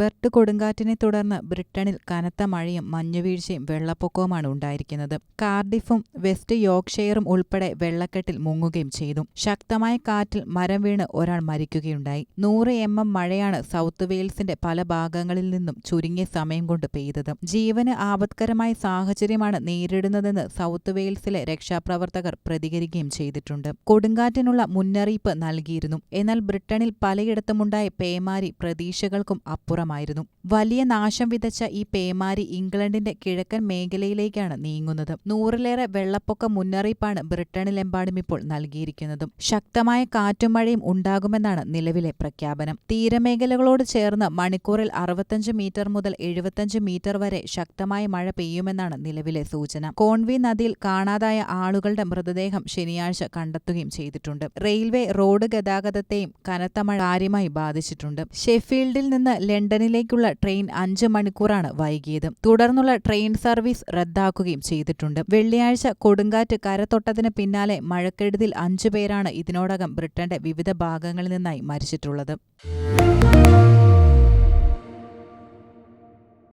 Bert കൊടുങ്കാറ്റിനെ തുടർന്ന് ബ്രിട്ടനിൽ കനത്ത മഴയും മഞ്ഞുവീഴ്ചയും വെള്ളപ്പൊക്കവുമാണ് ഉണ്ടായിരിക്കുന്നത്. കാർഡിഫും വെസ്റ്റ് യോർക്ക്ഷയറും ഉൾപ്പെടെ വെള്ളക്കെട്ടിൽ മുങ്ങുകയും ചെയ്തു. ശക്തമായ കാറ്റിൽ മരം വീണ് ഒരാൾ മരിക്കുകയുണ്ടായി. നൂറ് എം എം മഴയാണ് സൗത്ത് വെയിൽസിന്റെ പല ഭാഗങ്ങളിൽ നിന്നും ചുരുങ്ങിയ സമയം കൊണ്ട് പെയ്തത്. ജീവന് ആപത്കരമായ സാഹചര്യമാണ് നേരിടുന്നതെന്ന് സൗത്ത് വെയിൽസിലെ രക്ഷാപ്രവർത്തകർ പ്രതികരിക്കുകയും ചെയ്തിട്ടുണ്ട്. കൊടുങ്കാറ്റിനുള്ള മുന്നറിയിപ്പ് നൽകിയിരുന്നു. എന്നാൽ ബ്രിട്ടനിൽ പലയിടത്തുമുണ്ടായ പേമാരി പ്രതീക്ഷകൾക്കും അപ്പുറമായിരുന്നു വലിയ നാശം വിതച്ച ഈ പേമാരി ഇംഗ്ലണ്ടിന്റെ കിഴക്കൻ മേഖലയിലേക്കാണ് നീങ്ങുന്നത്. നൂറിലേറെ വെള്ളപ്പൊക്ക മുന്നറിയിപ്പാണ് ബ്രിട്ടനിലെമ്പാടും ഇപ്പോൾ നൽകിയിരിക്കുന്നതും. ശക്തമായ കാറ്റും മഴയും ഉണ്ടാകുമെന്നാണ് നിലവിലെ പ്രഖ്യാപനം. തീരമേഖലകളോട് ചേർന്ന് മണിക്കൂറിൽ അറുപത്തഞ്ച് മീറ്റർ മുതൽ എഴുപത്തഞ്ച് മീറ്റർ വരെ ശക്തമായ മഴ പെയ്യുമെന്നാണ് നിലവിലെ സൂചന. കോൺവി നദിയിൽ കാണാതായ ആളുകളുടെ മൃതദേഹം ശനിയാഴ്ച കണ്ടെത്തുകയും ചെയ്തിട്ടുണ്ട്. റെയിൽവേ റോഡ് ഗതാഗതത്തെയും കനത്ത മഴ കാര്യമായി ബാധിച്ചിട്ടുണ്ട്. ഷെഫീൽഡിൽ നിന്ന് ലണ്ടനിലേക്കുള്ള ട്രെയിൻ അഞ്ച് മണിക്കൂറാണ് വൈകിയത്. തുടർന്നുള്ള ട്രെയിൻ സർവീസ് റദ്ദാക്കുകയും ചെയ്തിട്ടുണ്ട്. വെള്ളിയാഴ്ച കൊടുങ്കാറ്റ് കരത്തൊട്ടതിന് പിന്നാലെ മഴക്കെടുതിൽ അഞ്ചു പേരാണ് ഇതിനോടകം ബ്രിട്ടന്റെ വിവിധ ഭാഗങ്ങളിൽ നിന്നായി മരിച്ചിട്ടുള്ളത്.